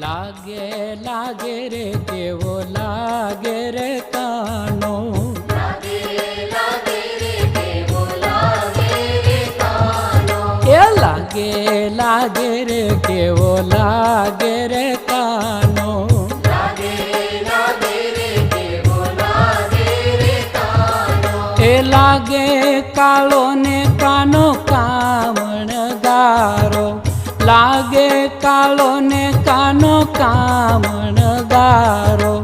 લાગે લાગે રે કેવો લાગે રે કાનો એ લાગે લાગે રે કેવો લાગે રે કાનો એ લાગે કાળો ને કાનો કામણ ગારો લાગે કાળો ને કામણ ગારો.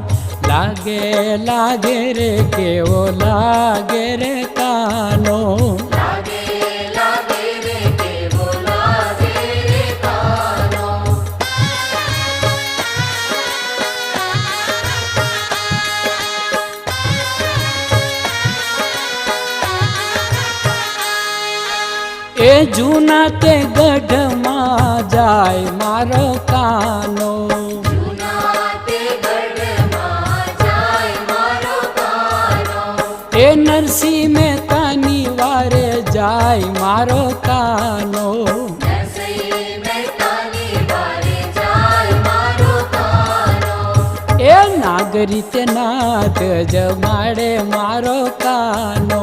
લાગે લાગે રે કેવો લાગે રે કાનો એ જૂના તે ગઢમાં જાય મારો કાનો એ નરસિંહ મહેતાની વારે જાય મારો કાનો એ નાગરી તે નાથ જમાડે મારો કાનો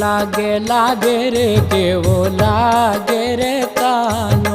લાગે લાગે રે કેવો લાગે રે કાનો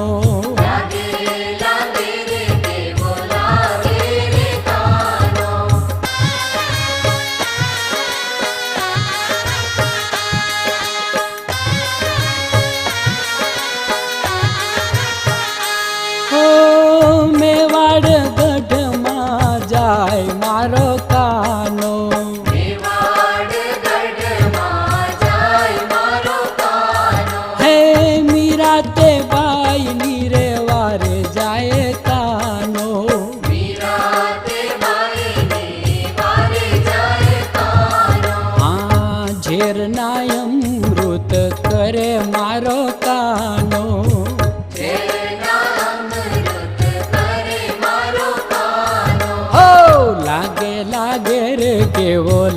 નાયમ મૃત કરે મારો કાનો.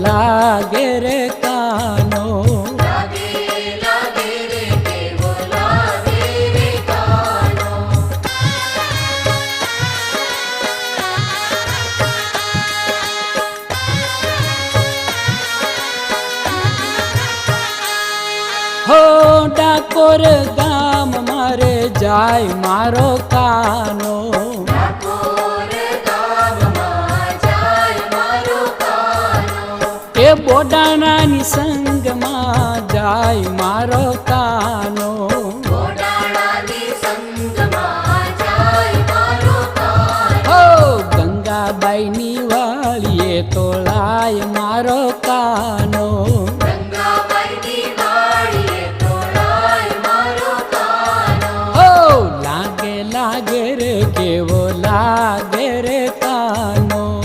લાગે રે કાનો. હો ડાકોર ગામ મારે જાય મારો કાનો. બોડાણાની સંગમાં જાય મારો કાનો તાનો. ગંગાબાઈની વાળીએ તો લાય મારો કાનો લાગે લાગે રે કેવો લાગે રે કાનો